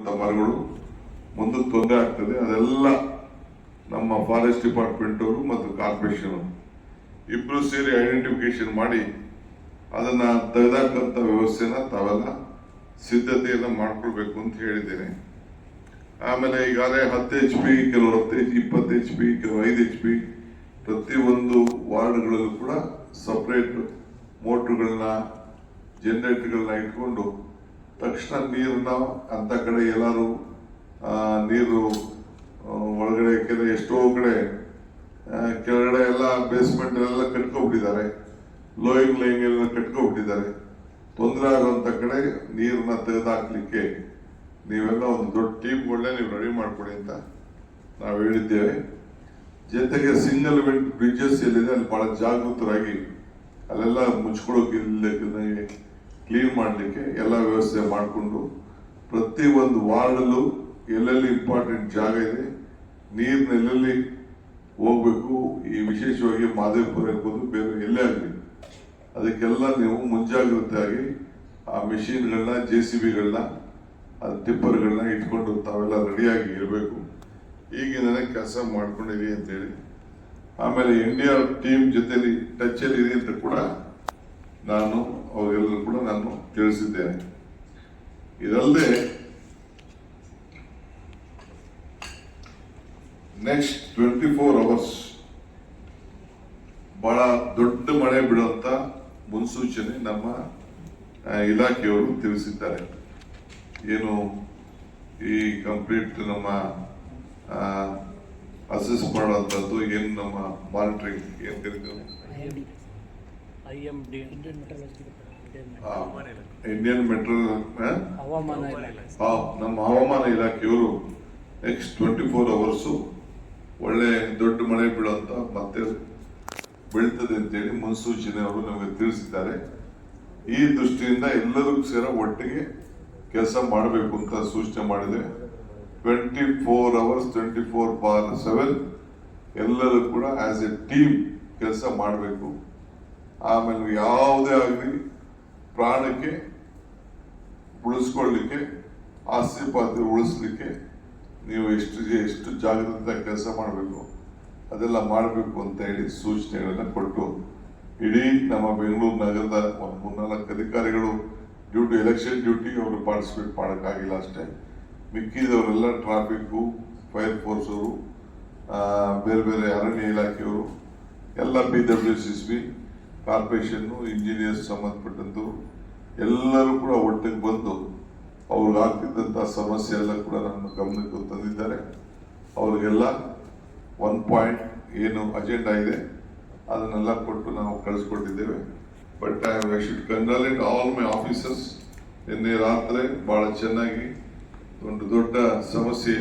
ಮರಗಳು ಮುಂದಕ್ಕೆ ತೊಂದರೆ ಆಗ್ತದೆ. ಅದೆಲ್ಲ ನಮ್ಮ ಫಾರೆಸ್ಟ್ ಡಿಪಾರ್ಟ್ಮೆಂಟ್ ಅವರು ಮತ್ತು ಕಾರ್ಪೊರೇಷನ್ ಇಬ್ಬರು ಸೇರಿ ಐಡೆಂಟಿಫಿಕೇಶನ್ ಮಾಡಿ ಅದನ್ನ ತೆಗೆದಾಕಂತ ವ್ಯವಸ್ಥೆನ ತಾವೆಲ್ಲ ಸಿದ್ಧತೆಯನ್ನ ಮಾಡ್ಕೊಳ್ಬೇಕು ಅಂತ ಹೇಳಿದ್ದೇನೆ. ಆಮೇಲೆ ಈಗಾಗಲೇ ಹತ್ತು ಎಚ್ ಪಿ ಕೆಲವರು ಹತ್ತು ಎಚ್ ಇಪ್ಪತ್ತು ಎಚ್ ಪಿ ಕೆಲವು ಐದು ಎಚ್ ಪಿ ಪ್ರತಿಯೊಂದು ವಾರ್ಡ್ಗಳಲ್ಲೂ ಕೂಡ ಸಪ್ರೇಟ್ ಮೋಟ್ರುಗಳನ್ನ ಜನರೇಟರ್ಗಳನ್ನ ಇಟ್ಕೊಂಡು ತಕ್ಷಣ ನೀರನ್ನ ಅಂತ ಕಡೆ ಎಲ್ಲರೂ ನೀರು ಒಳಗಡೆ ಕೆಲವು ಎಷ್ಟೋ ಕಡೆ ಕೆಳಗಡೆ ಎಲ್ಲ ಬೇಸ್ಮೆಂಟ್ ಎಲ್ಲ ಕಟ್ಕೊಬಿಟ್ಟಿದ್ದಾರೆ. ಲೋಯಿಂಗ್ ಲೈನ್ ಎಲ್ಲ ಕಟ್ಕೊಬಿಟ್ಟಿದ್ದಾರೆ. ತೊಂದರೆ ಆಗುವಂತ ಕಡೆ ನೀರನ್ನ ತೆಗೆದಾಕ್ಲಿಕ್ಕೆ ನೀವೆಲ್ಲ ಒಂದು ದೊಡ್ಡ ಟೀಮ್ಗಳನ್ನೇ ನೀವು ರೆಡಿ ಮಾಡ್ಕೊಡಿ ಅಂತ ನಾವು ಹೇಳಿದ್ದೇವೆ. ಜೊತೆಗೆ ಸಿಂಗಲ್ ಬ್ರಿಡ್ಜಸ್ ಎಲ್ಲಿದೆ, ಅಲ್ಲಿ ಬಹಳ ಜಾಗೃತರಾಗಿ, ಅಲ್ಲೆಲ್ಲ ಮುಚ್ಕೊಳ್ಳೋಕೆ ಕ್ಲೀನ್ ಮಾಡಲಿಕ್ಕೆ ಎಲ್ಲ ವ್ಯವಸ್ಥೆ ಮಾಡಿಕೊಂಡು ಪ್ರತಿ ಒಂದು ವಾರ್ಡಲ್ಲೂ ಎಲ್ಲೆಲ್ಲಿ ಇಂಪಾರ್ಟೆಂಟ್ ಜಾಗ ಇದೆ, ನೀರಿನ ಎಲ್ಲೆಲ್ಲಿ ಹೋಗ್ಬೇಕು, ಈ ವಿಶೇಷವಾಗಿ ಮಾದೇವಪುರ ಇರ್ಬೋದು, ಬೇರೆ ಎಲ್ಲೇ ಆಗಲಿ, ಅದಕ್ಕೆಲ್ಲ ನೀವು ಮುಂಜಾಗ್ರತೆಯಾಗಿ ಆ ಮೆಷಿನ್ಗಳನ್ನ ಜೆ ಸಿ ಬಿಗಳನ್ನ ಟಿಪ್ಪರ್ಗಳನ್ನ ಇಟ್ಕೊಂಡು ತಾವೆಲ್ಲ ರೆಡಿಯಾಗಿ ಇರಬೇಕು. ಈಗಿನ ಕೆಲಸ ಮಾಡ್ಕೊಂಡಿರಿ ಅಂತೇಳಿ. ಆಮೇಲೆ ಇಂಡಿಯಾ ಟೀಮ್ ಜೊತೆಲಿ ಟಚ್ ಅಲ್ಲಿ ಇದೆ ಅಂತ ಕೂಡ ನಾನು ಅವರೆಲ್ಲರೂ ಕೂಡ ನಾನು ತಿಳಿಸಿದ್ದೇನೆ. ಇದಲ್ಲದೆ ನೆಕ್ಸ್ಟ್ ಟ್ವೆಂಟಿ ಫೋರ್ ಅವರ್ಸ್ ಬಹಳ ದೊಡ್ಡ ಮಳೆ ಬೀಳುವಂತ ಮುನ್ಸೂಚನೆ ನಮ್ಮ ಇಲಾಖೆಯವರು ತಿಳಿಸಿದ್ದಾರೆ. ಏನು ಈ ಕಂಪ್ಲೀಟ್ ನಮ್ಮ ಅಸೆಸ್ ಮಾಡುವಂಥದ್ದು ಏನು ನಮ್ಮ ಮಾನಿಟರಿಂಗ್ ಏನು ಐ ಎಂ ಡಿ ಇಂಡಿಯನ್ ಮೆಟ್ರಲ್ ಹವಾಮಾನ ನಮ್ಮ ಹವಾಮಾನ ಇಲಾಖೆಯವರು ನೆಕ್ಸ್ಟ್ ಟ್ವೆಂಟಿ ಫೋರ್ ಅವರ್ಸು ಒಳ್ಳೆ ದೊಡ್ಡ ಮಳೆ ಬೀಳುವಂತ ಮತ್ತೆ ಬೀಳ್ತದೆ ಅಂತೇಳಿ ಮುನ್ಸೂಚನೆ ಅವರು ನಮಗೆ ತಿಳಿಸಿದ್ದಾರೆ. ಈ ದೃಷ್ಟಿಯಿಂದ ಎಲ್ಲರೂ ಸೇರ ಒಟ್ಟಿಗೆ ಕೆಲಸ ಮಾಡಬೇಕು ಅಂತ ಸೂಚನೆ ಮಾಡಿದೆ. Twenty four hours twenty four by seven ಎಲ್ಲರೂ ಕೂಡ ಆಸ್ ಎ ಟೀಮ್ ಕೆಲಸ ಮಾಡಬೇಕು. ಆಮೇಲೆ ಯಾವುದೇ ಆಗಲಿ ಪ್ರಾಣಕ್ಕೆ ಉಳಿಸ್ಕೊಳ್ಳಿಕ್ಕೆ ಆಸ್ತಿ ಪಾಸ್ತಿ ಉಳಿಸ್ಲಿಕ್ಕೆ ನೀವು ಎಷ್ಟು ಎಷ್ಟು ಜಾಗೃತ ಕೆಲಸ ಮಾಡಬೇಕು, ಅದೆಲ್ಲ ಮಾಡಬೇಕು ಅಂತ ಹೇಳಿ ಸೂಚನೆಗಳನ್ನ ಕೊಟ್ಟು ಇಡೀ ನಮ್ಮ ಬೆಂಗಳೂರು ನಗರದ ಒಂದು ಮೂರ್ನಾಲ್ಕು ಅಧಿಕಾರಿಗಳು ಡ್ಯೂಟಿ, ಎಲೆಕ್ಷನ್ ಡ್ಯೂಟಿ ಅವರು ಪಾರ್ಟಿಸಿಪೇಟ್ ಮಾಡೋಕ್ಕಾಗಿಲ್ಲ ಅಷ್ಟೇ. ಮಿಕ್ಕಿದವರೆಲ್ಲ ಟ್ರಾಫಿಕ್ಕು, ಫೈರ್ ಫೋರ್ಸ್ ಅವರು ಬೇರೆ ಬೇರೆ ಅರಣ್ಯ ಇಲಾಖೆಯವರು, ಎಲ್ಲ ಬಿ ಡಬ್ಲ್ಯೂ ಸಿ ಬಿ ಕಾರ್ಪೊರೇಷನ್ನು ಇಂಜಿನಿಯರ್ಸ್ ಸಂಬಂಧಪಟ್ಟಂತು ಎಲ್ಲರೂ ಕೂಡ ಒಟ್ಟಿಗೆ ಬಂದು ಅವ್ರಿಗೆ ಆಗ್ತಿದ್ದಂಥ ಸಮಸ್ಯೆ ಎಲ್ಲ ಕೂಡ ನಮ್ಮ ಗಮನಕ್ಕೆ ತಂದಿದ್ದಾರೆ. ಅವ್ರಿಗೆಲ್ಲ ಒನ್ ಪಾಯಿಂಟ್ ಏನು ಅಜೆಂಡಾ ಇದೆ. ಅದನ್ನೆಲ್ಲ ಕೊಟ್ಟು ನಾವು ಕಳಿಸ್ಕೊಟ್ಟಿದ್ದೇವೆ. But I should congratulate all my officers ನಿನ್ನೆ ರಾತ್ರಿ ಬಹಳ ಚೆನ್ನಾಗಿ ಒಂದು ದೊಡ್ಡ ಸಮಸ್ಯೆ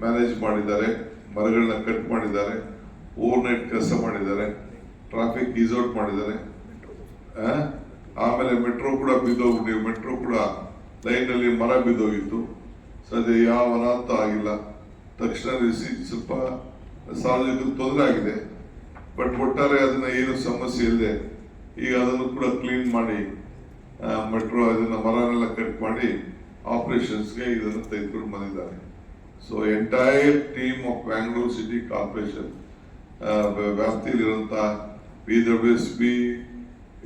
ಮ್ಯಾನೇಜ್ ಮಾಡಿದ್ದಾರೆ. ಮರಗಳನ್ನ ಕಟ್ ಮಾಡಿದ್ದಾರೆ. ಓವರ್ ನೈಟ್ ಕೆಲಸ ಮಾಡಿದ್ದಾರೆ. ಟ್ರಾಫಿಕ್ ಔಟ್ ಮಾಡಿದ್ದಾರೆ? ಆಮೇಲೆ ಮೆಟ್ರೋ ಕೂಡ ಬಿದ್ದೋಗ್ಬಿಟ್ಟು ಮೆಟ್ರೋ ಕೂಡ ಲೈನ್ ಅಲ್ಲಿ ಮರ ಬಿದ್ದೋಗಿತ್ತು. ಸದ್ಯ ಯಾವ ಅನಾಹುತ ಆಗಿಲ್ಲ. ತಕ್ಷಣ ಸ್ವಲ್ಪ ಸಾರ್ವಜನಿಕರಿಗೆ ತೊಂದರೆ ಆಗಿದೆ. ಬಟ್ ಒಟ್ಟಾರೆ ಅದನ್ನ ಏನು ಸಮಸ್ಯೆ ಇಲ್ಲದೆ ಈಗ ಅದನ್ನು ಕೂಡ ಕ್ಲೀನ್ ಮಾಡಿ ಮೆಟ್ರೋ ಅದನ್ನ ಮರನೆಲ್ಲ ಕಟ್ ಮಾಡಿ ಆಪರೇಷನ್ಸ್ಗೆ ಇದನ್ನು ತೆಗೆದುಕೊಂಡು ಬಂದಿದ್ದಾರೆ. So entire team of Bangalore city corporation ವ್ಯಾಪ್ತಿಯಲ್ಲಿರುವಂತ B B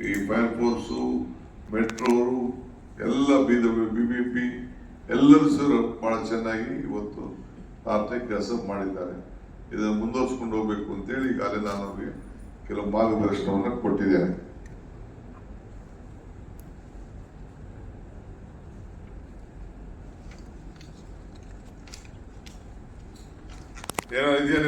ಈ ಫೈರ್ ಫೋರ್ಸು ಮೆಟ್ರೋರು ಎಲ್ಲ ಬಿ ಬಿ ಬಿ ಪಿ ಎಲ್ಲರೂ ಸರ್ ಭಾಳ ಚೆನ್ನಾಗಿ ಇವತ್ತು ರಾತ್ರಿ ಕೆಲಸ ಮಾಡಿದ್ದಾರೆ. ಇದನ್ನು ಮುಂದುವರಿಸ್ಕೊಂಡು ಹೋಗ್ಬೇಕು ಅಂತೇಳಿ ಈಗಾಗಲೇ ನಾನು ಅವ್ರಿಗೆ ಕೆಲವು ಮಾರ್ಗದರ್ಶನವನ್ನು ಕೊಟ್ಟಿದ್ದೇನೆ. ಏನೋ ಇದೆಯಾ